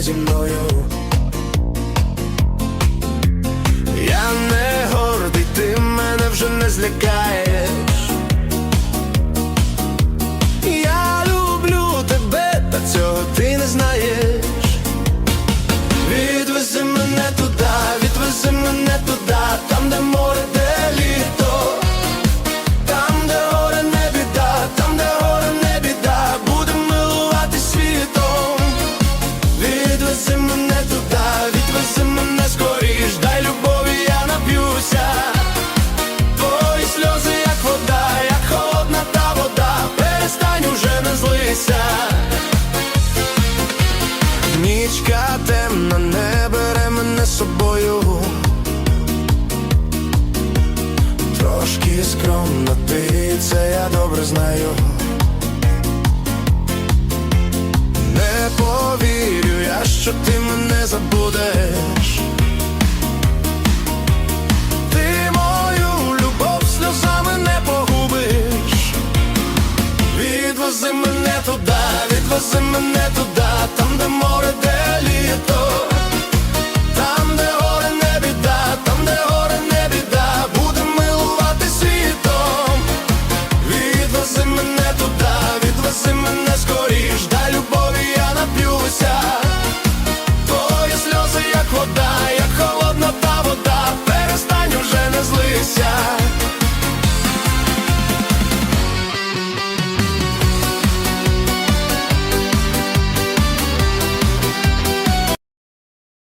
зі мною. Я не гордий, ти мене вже не злякаєш. Трошки скромна ти, це я добре знаю. Не повірю я, що ти мене забудеш. Ти мою любов сльозами не погубиш. Відвези мене туди, відвези мене туди, там, де море,